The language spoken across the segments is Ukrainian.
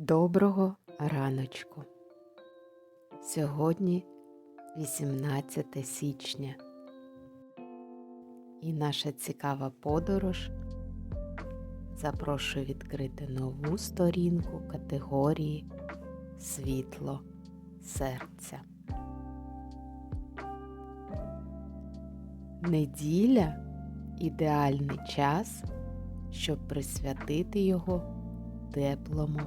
Доброго раночку. Сьогодні 18 січня. І наша цікава подорож запрошує відкрити нову сторінку категорії Світло серця. Неділя ідеальний час, щоб присвятити його теплому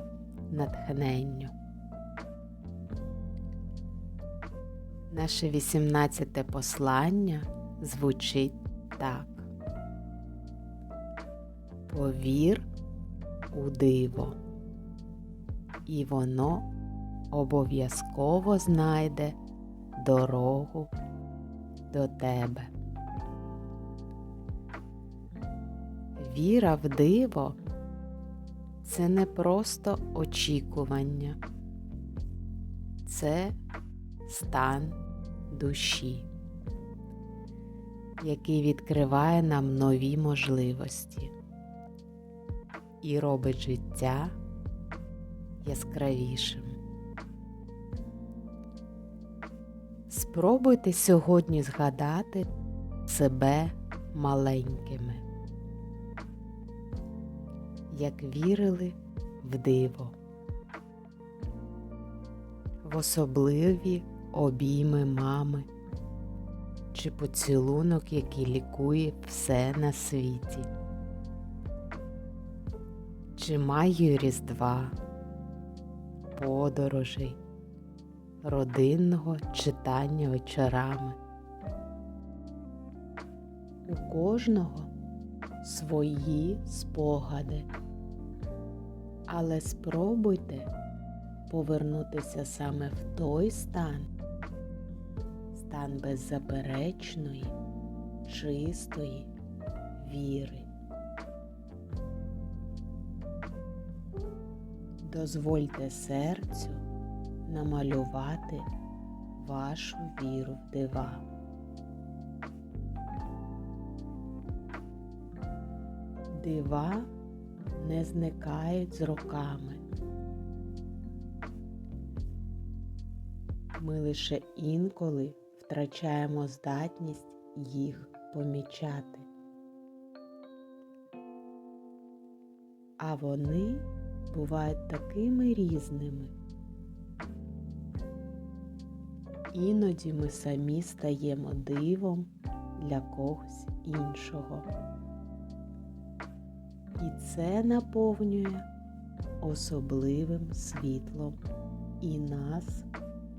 натхненню. Наше 18 послання звучить так. Повір у диво, і воно обов'язково знайде дорогу до тебе. Віра в диво це не просто очікування, це стан душі, який відкриває нам нові можливості і робить життя яскравішим. Спробуйте сьогодні згадати себе маленькими як вірили в диво, в особливі обійми мами чи поцілунок, який лікує все на світі, чи магію Різдва, подорожей, родинного читання вечорами. У кожного свої спогади але спробуйте повернутися саме в той стан, стан беззаперечної, чистої віри. Дозвольте серцю намалювати вашу віру в дива. Дива не зникають з роками. Ми лише інколи втрачаємо здатність їх помічати. А вони бувають такими різними. Іноді ми самі стаємо дивом для когось іншого і це наповнює особливим світлом і нас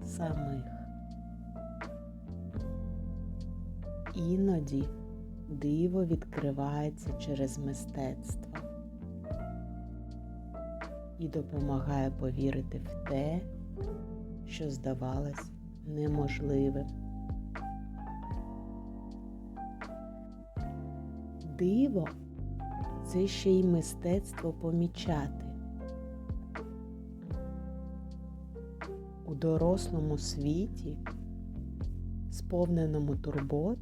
самих. Іноді диво відкривається через мистецтво і допомагає повірити в те, що здавалось неможливим. Диво це ще й мистецтво помічати. У дорослому світі, сповненому турбот,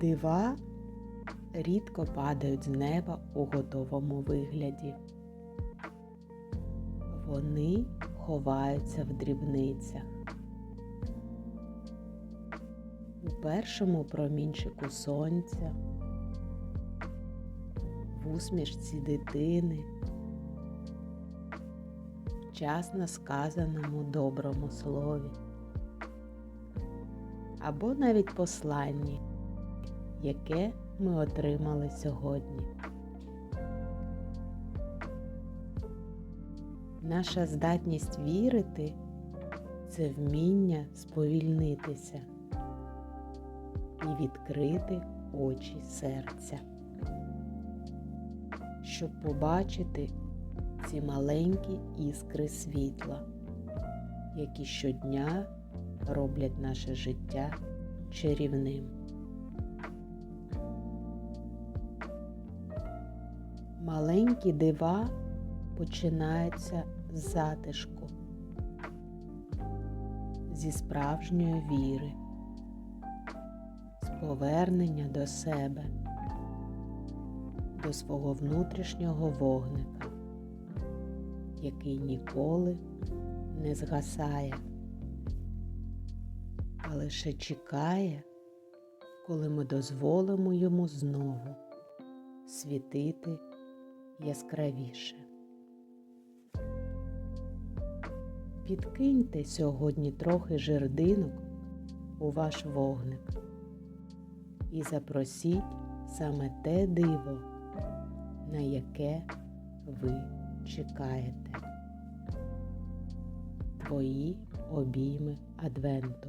дива рідко падають з неба у готовому вигляді. Вони ховаються в дрібницях. У першому промінчику сонця усмішці дитини, вчасно сказаному доброму слові, або навіть посланні, яке ми отримали сьогодні. Наша здатність вірити це вміння сповільнитися і відкрити очі серця щоб побачити ці маленькі іскри світла, які щодня роблять наше життя чарівним. Маленькі дива починаються з затишку, зі справжньої віри, з повернення до себе до свого внутрішнього вогника, який ніколи не згасає, а лише чекає, коли ми дозволимо йому знову світити яскравіше. Підкиньте сьогодні трохи жердинок у ваш вогник і запросіть саме те диво, на яке ви чекаєте. Твої обійми Адвенту.